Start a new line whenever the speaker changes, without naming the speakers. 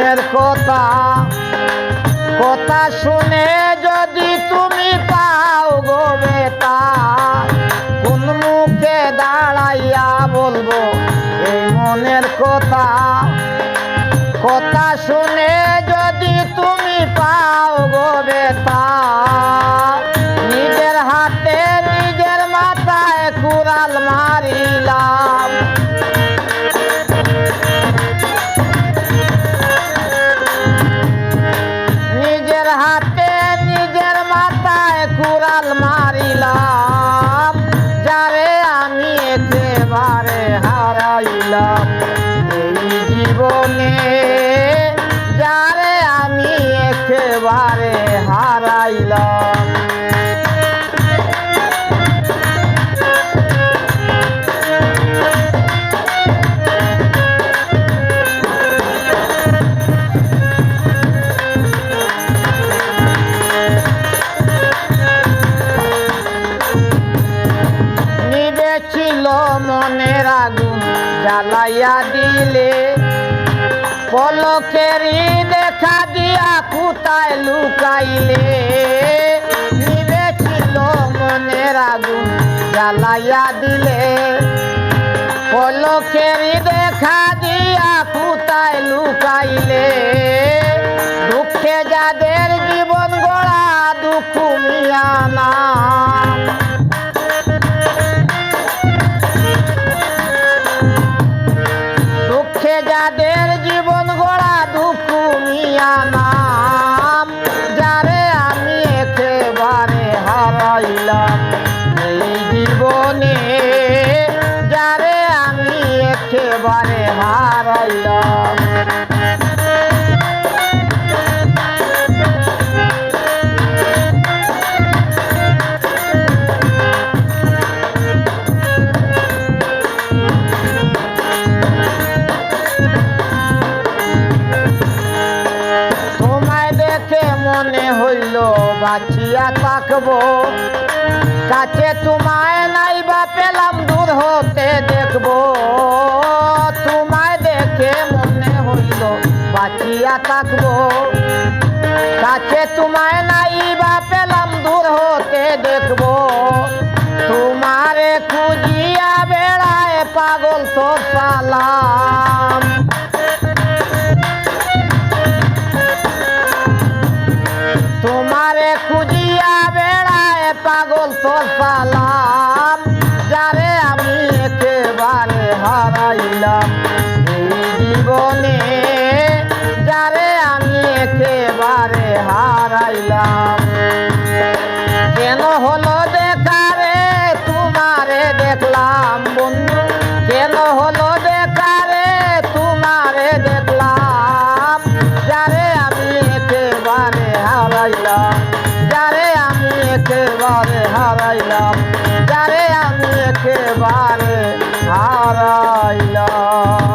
মনের কথা কথা শুনে যদি তুমি পাও গো বেটা, কোন মুখে দাঁড়াইয়া বলব এই মনের কথা? কথা শুনে যদি তুমি পাও গো বেটা, নিজের হাতে নিজের মাথায় কুড়াল মারিলাম একেবারে হারাইলাম। মনের আগুন জ্বালাইয়া দিলে। পলকের পলকেরই দেখা দিয়া কোথায় লুকাইলে, নিবে ছিল মনের আগুন, জ্বালাইয়া দিলে। পলকেরই দেখা দিয়া কোথায় লুকাইলে এই জীবনে যারে আমি একেবারে হারাইলাম। মনে হইল বাঁচিয়া থাকব। কাছে তোমায় নাই বা পেলাম দূর হতে দেখব। তোমায় দেখে মনে হইল বাঁচিয়া থাকব। কাছে তোমায় নাই বা পেলাম দূর হতে দেখব। তোমারে খুঁজিয়া বেড়ায় পাগল তো সালাম। তোমারে খুঁজিয়া পাগল তোর পালাম যারে আমি একেবারে হারাইলাম। জীবনে একেবারে হারাইলাম। যারে আমি একেবারে হারাইলাম।